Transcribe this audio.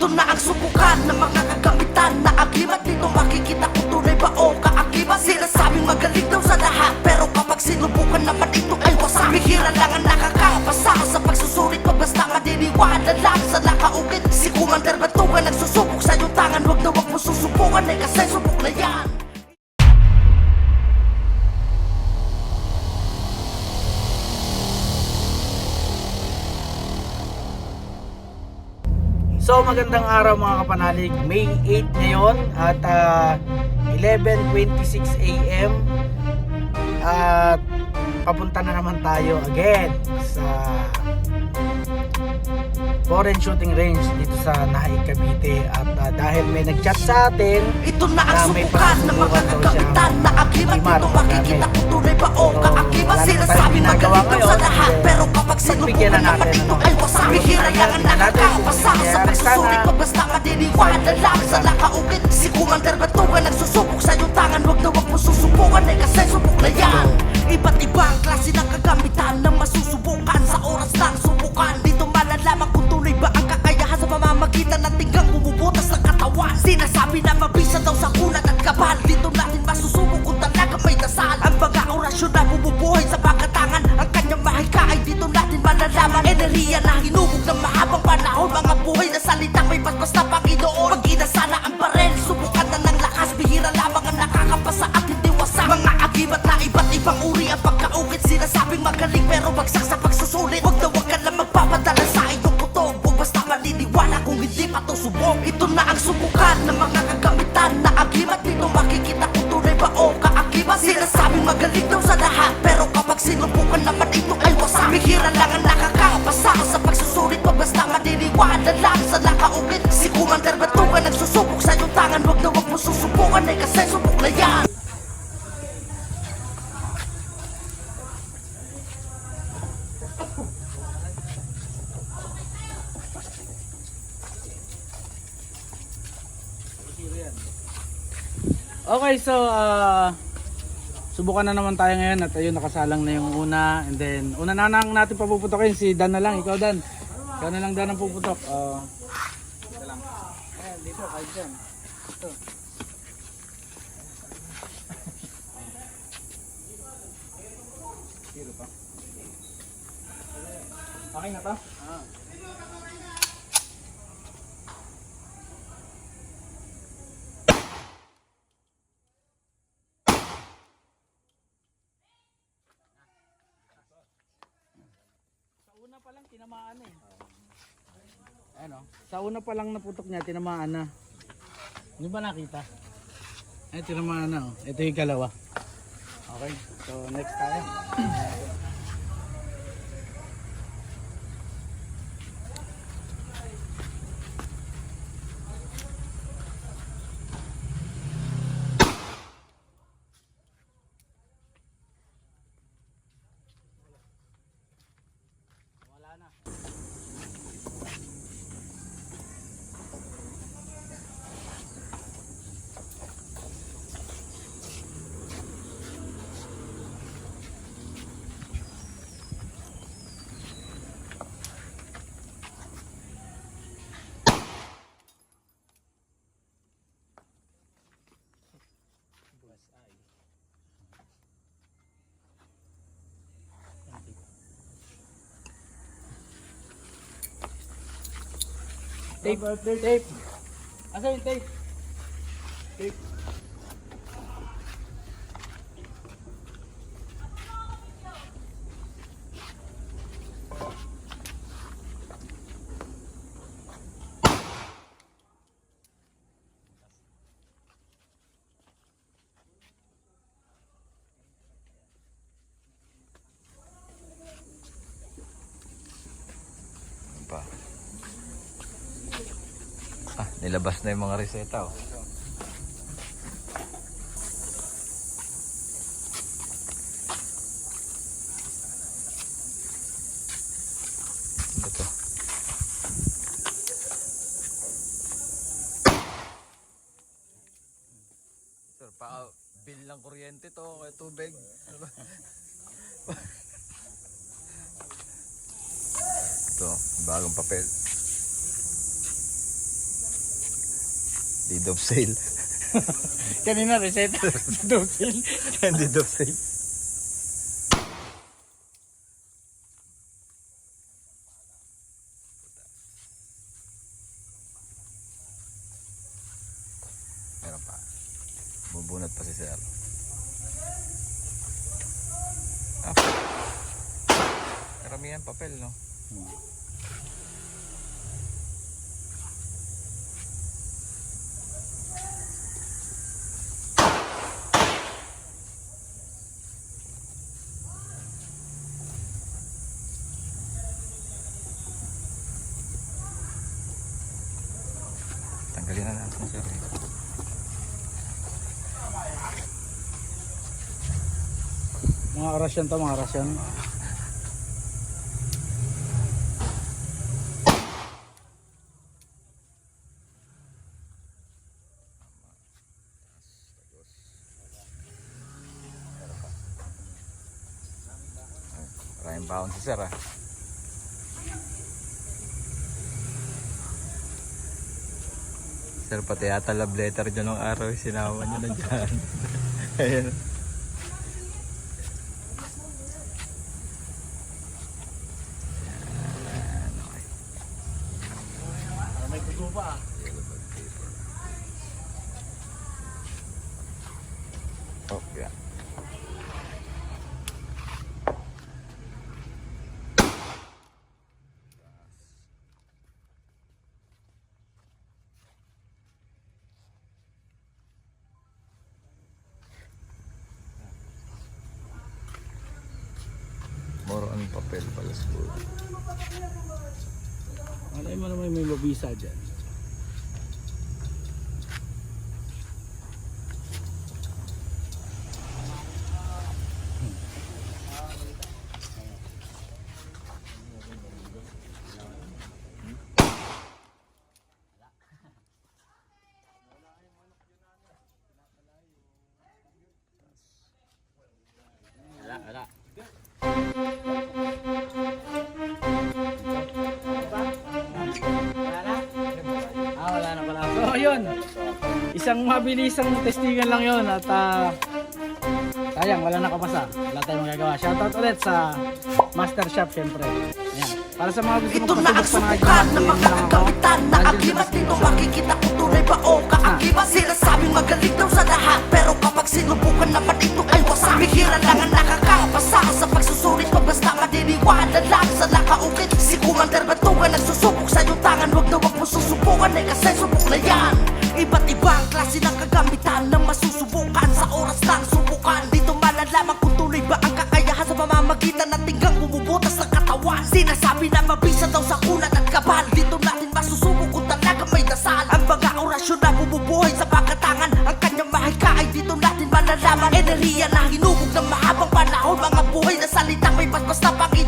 Ito na ang subukan ng mga kagamitan na agimat Dito makikita kung tunay ba o kaakibat Sinasabing magaling daw sa lahat Pero kapag sinubukan naman ito ay wasak Bihira lang ang nakakapasa sa pagsusulit Pag basta madiniwala lang sa nakaukit Si Commander Batugan nagsusubok sa iyong tangan Huwag na huwag mo susubukan. Eh kasi subok na yan So magandang araw mga kapanalig May 8 ngayon at ah, 11.26 a.m. At papunta na naman tayo again sa foreign shooting range dito sa Nahaig Cavite. At ah, dahil may nagchat sa atin Ito na ang Na subukan ng mga kagamitan na Timar, Dito makikita kung tunay ba o So, kaakibat tayong ginagawa magaling daw sa lahat eh, Pero kapag sinubukan na naman ito ay Tingnan natin kung nakakapasa sa pagsusulit sana. Pag basta madiniwala lang sa nakaukit Si Commander Batugan nagsusubok Okay, so uh, subukan na naman tayo ngayon at ayun nakasalang na yung una and then una na lang natin papuputokin si Dan na lang, ikaw Dan. Ikaw na lang Dan ang puputok. Uh, dito, kahit dyan. Ito. Pa. Okay na to? Ah. Sa una pa lang tinamaan na eh. Ano? Sa una pa lang naputok niya tinamaan na. Hindi ba nakita? Ay, tinamaan na oh. Ito yung kalawa. Okay, so next tayo. Tape, tape. Asa yung tape? Tape. Nilabas na yung mga reseta oh. Ito. Sir, pa bill ng kuryente to, kaya tubig. Ba? Ito, bagong papel. Of sale. Kanina, reseta. Dosil. Deed of sale. Meron pa. Bubunot pa si Sir. Ah. Karamihan papel, no? Tanggalin na natin, Sir. Mga karasyon to, mga karasyon. Maraming baon si Sir, ah. Sir, pati yata love letter dyan nung araw, sinama niyo na dyan. Ayan. May papel pala siguro. Malay mo naman may mabisa dyan. Ayun. Isang mabilisang testigan lang yon at ah, sayang, wala nakapasa. Wala tayong magagawa. Shoutout ulit sa Master Shop, syempre. Ayan. Para sa mga gusto Ito na ang subukan ng game, mga lang ako. kagamitan na akibat Dito makikita ko tunay ba o kaakibat Sila sabing magaling daw sa lahat Pero kapag sinubukan naman ito ay pamamagitan ng tinggang bumubutas ng katawan. Sinasabi na mabisa daw sa kulat at kabal. Dito natin masusubok kung talaga may dasal. Ang mga orasyon na bumubuhay sa pagkatangan. Ang kanyang mahika ay dito natin malalaman. Enerhiya na hinubog ng mahabang panahon. Mga buhay na salitang may basbas na Panginoon